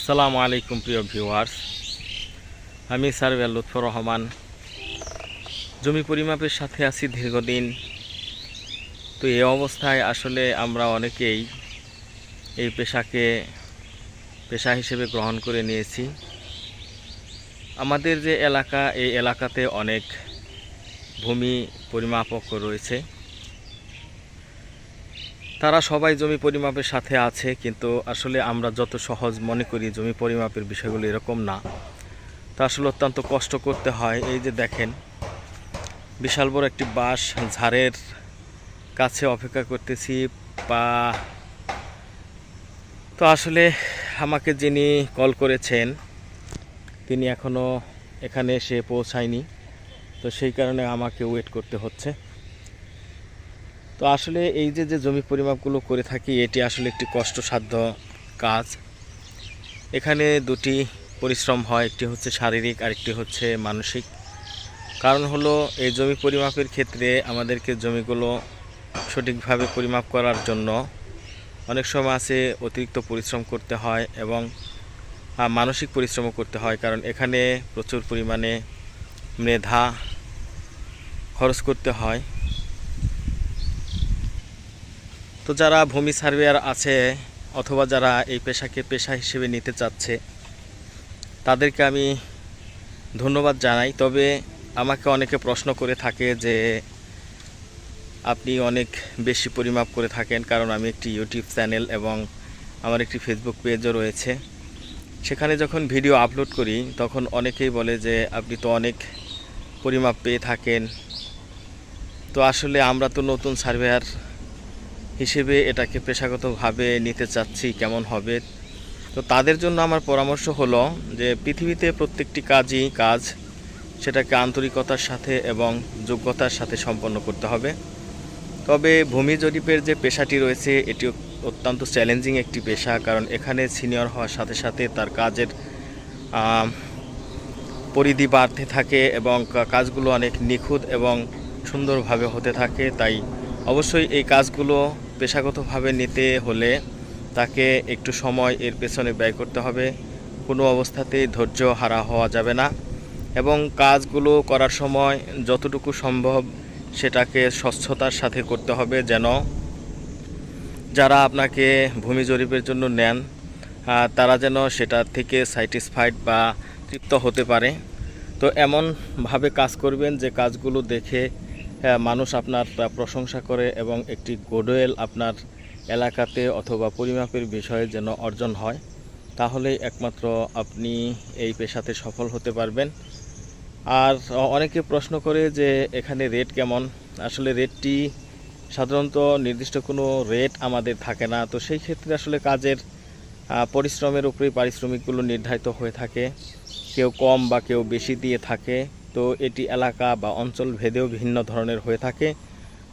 আসসালামু আলাইকুম প্রিয় ভিউয়ার্স। আমি সার্ভেয়ার লুৎফর রহমান। জমি পরিমাপের সাথে আছি দীর্ঘদিন। তো এই অবস্থায় আসলে আমরা অনেকেই এই পেশাকে পেশা হিসেবে গ্রহণ করে নিয়েছি। আমাদের যে এলাকা, এই এলাকাতে অনেক ভূমি পরিমাপক রয়েছে। তারা সবাই জমি পরিমাপের সাথে আছে, কিন্তু আসলে আমরা যত সহজ মনে করি জমি পরিমাপের বিষয়গুলো এরকম না। তা আসলে অত্যন্ত কষ্ট করতে হয়। এই যে দেখেন, বিশাল বড় একটি বাঁশ ঝাড়ের কাছে অপেক্ষা করতেছি। বা তো আসলে আমাকে যিনি কল করেছেন, তিনি এখনও এখানে এসে পৌঁছায়নি। তো সেই কারণে আমাকে ওয়েট করতে হচ্ছে। তো আসলে এই যে যে জমি পরিমাপগুলো করে থাকি, এটি আসলে একটি কষ্টসাধ্য কাজ। এখানে দুটি পরিশ্রম হয়, একটি হচ্ছে শারীরিক আর একটি হচ্ছে মানসিক। কারণ হলো, এই জমি পরিমাপের ক্ষেত্রে আমাদেরকে জমিগুলো সঠিকভাবে পরিমাপ করার জন্য অনেক সময় আছে অতিরিক্ত পরিশ্রম করতে হয় এবং মানসিক পরিশ্রমও করতে হয়। কারণ এখানে প্রচুর পরিমাণে মেধা খরচ করতে হয়। তো যারা ভূমি সার্ভেয়ার আছে অথবা যারা এই পেশাকে পেশা হিসেবে নিতে চাচ্ছে, তাদেরকে আমি ধন্যবাদ জানাই। তবে আমাকে অনেকে প্রশ্ন করে থাকে যে, আপনি অনেক বেশি পরিমাপ করে থাকেন, কারণ আমি একটি ইউটিউব চ্যানেল এবং আমার একটি ফেসবুক পেজও রয়েছে। সেখানে যখন ভিডিও আপলোড করি, তখন অনেকেই বলে যে, আপনি তো অনেক পরিমাপ পেয়ে থাকেন। তো আসলে আমরা তো নতুন সার্ভেয়ার হিসেবে এটাকে পেশাগতভাবে নিতে চাচ্ছি, কেমন হবে? তো তাদের জন্য আমার পরামর্শ হলো যে, পৃথিবীতে প্রত্যেকটি কাজই কাজ, সেটাকে আন্তরিকতার সাথে এবং যোগ্যতার সাথে সম্পন্ন করতে হবে। তবে ভূমি জরিপের যে পেশাটি রয়েছে, এটি অত্যন্ত চ্যালেঞ্জিং একটি পেশা, কারণ এখানে সিনিয়র হওয়ার সাথে সাথে তার কাজের পরিধি বাড়তে থাকে এবং কাজগুলো অনেক নিখুঁত এবং সুন্দরভাবে হতে থাকে। তাই অবশ্যই এই কাজগুলো পেশাগতভাবে নিতে হলে তাকে একটু সময় এর পেছনে ব্যয় করতে হবে। কোনো অবস্থাতেই ধৈর্য হারা হওয়া যাবে না এবং কাজগুলো করার সময় যতটুকু সম্ভব সেটাকে স্বচ্ছতার সাথে করতে হবে যেন যারা আপনাকে ভূমি জরিপের জন্য নেন তারা যেন সেটা থেকে স্যাটিসফাইড বা তৃপ্ত হতে পারে। তো এমনভাবে কাজ করবেন যে কাজগুলো দেখে মানুষ আপনার প্রশংসা করে এবং একটি গোডওয়েল আপনার এলাকাতে অথবা পরিমাপের বিষয়ে যেন অর্জন হয়, তাহলেই একমাত্র আপনি এই পেশাতে সফল হতে পারবেন। আর অনেকে প্রশ্ন করে যে এখানে রেট কেমন? আসলে রেটটি সাধারণত নির্দিষ্ট কোনো রেট আমাদের থাকে না, তো সেই ক্ষেত্রে আসলে কাজের পরিশ্রমের উপরেই পারিশ্রমিকগুলো নির্ধারিত হয়ে থাকে। কেউ কম বা কেউ বেশি দিয়ে থাকে। তো এটি এলাকা বা অঞ্চল ভেদেও ভিন্ন ধরনের হয়ে থাকে।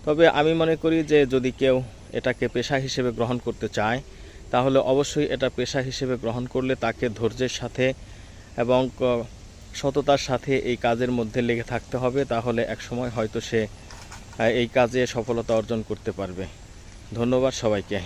তবে আমি মনে করি যে যদি কেউ এটাকে পেশা হিসেবে গ্রহণ করতে চায়, তাহলে অবশ্যই এটা পেশা হিসেবে গ্রহণ করলে তাকে ধৈর্যের সাথে এবং সততার সাথে এই কাজের মধ্যে লেগে থাকতে হবে। তাহলে একসময় হয়তো সে এই কাজে সফলতা অর্জন করতে পারবে। ধন্যবাদ সবাইকে।